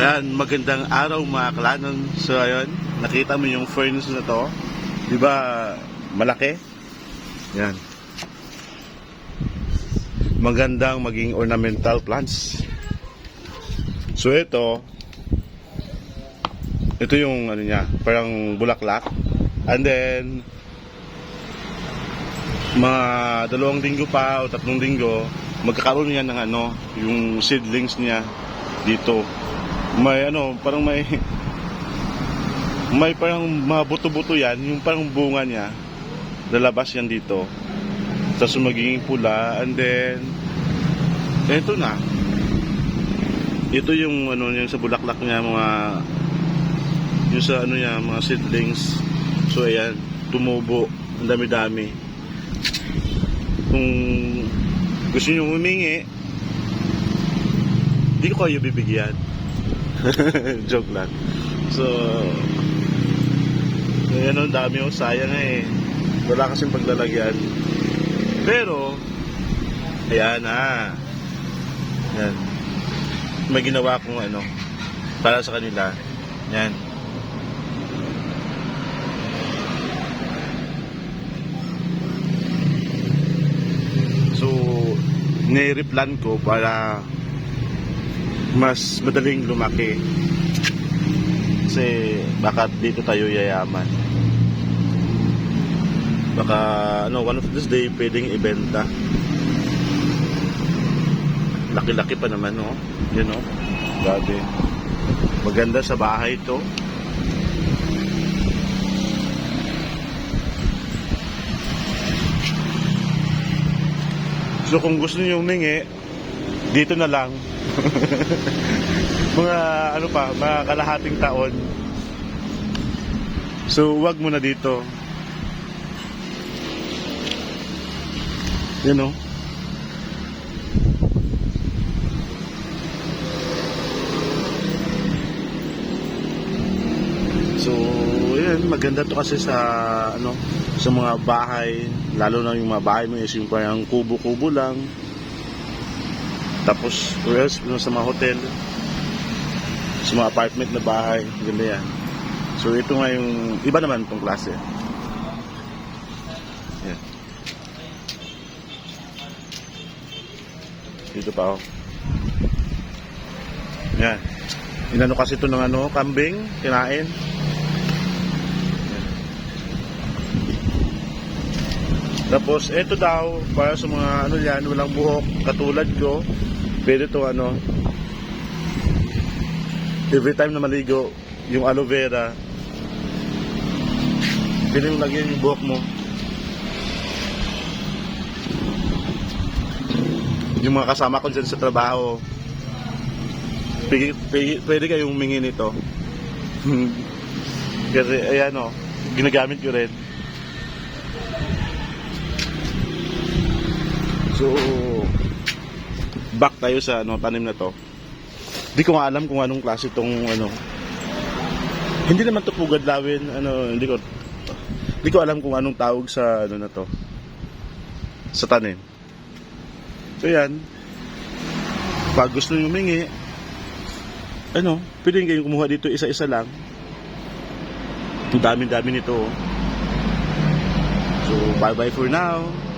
Ayan, magandang araw mga kalanon. So ayun, nakita mo yung furnace na to. Di ba malaki? Yan. Magandang maging ornamental plants. So ito, ito yung ano niya, parang bulaklak. And then, mga dalawang linggo pa o tatlong linggo, magkakaroon yan ng ano, yung seedlings niya dito. May ano, parang may may parang mga buto-buto yan, yung parang bunga niya, lalabas yan dito. Tapos magiging pula, and then, eto na. Ito yung ano yung sa bulaklak niya, mga, yung sa ano niya, mga seedlings. So ayan, tumubo, ang dami-dami. Kung gusto niyo humingi, di ko kayo bibigyan. Joke lang. So, ngayon ang dami yung sayang eh. Wala kasing paglalagyan. Pero, ayan na. Yan. May ginawa kong ano, para sa kanila. Yan. So, nireplan ko para mas madaling lumaki. Kasi baka dito tayo yayaman. Baka ano, one of this day pwedeng ibenta. Laki-laki pa naman, no? Yun, no? Grabe. Maganda sa bahay to. So kung gusto niyo humingi, dito na lang. mga ano pa, mga kalahating taon. So wag mo na dito. You know? So, yun, maganda to kasi sa ano, sa mga bahay, lalo na yung mga bahay mo yung parang kubo-kubo lang. Tapos, or else, yung sa mga hotel, sa mga apartment na bahay, ganda yan. So, ito nga yung, iba naman itong klase. Yan. Dito pa, oh. Yan. Inano kasi ito ng ano, kambing, kinain. Tapos, ito daw, para sa mga ano yan, walang buhok, katulad ko, pwede to ano, every time na maligo, yung aloe vera, pwede mo lagyan yung buhok mo. Yung mga kasama ko dyan sa trabaho, pwede, pwede, kayong humingi nito. Kasi, ayan o, ginagamit ko rin. So, back tayo sa ano, tanim na to. Hindi ko alam kung anong klase tong ano. Hindi naman to pugad lawin, ano, hindi ko hindi ko alam kung anong tawag sa ano na to. Sa tanim. So yan. Pag gusto niyo humingi, ano, pwede kayong kumuha dito isa-isa lang. Ang dami-dami nito. oh. So, bye-bye for now.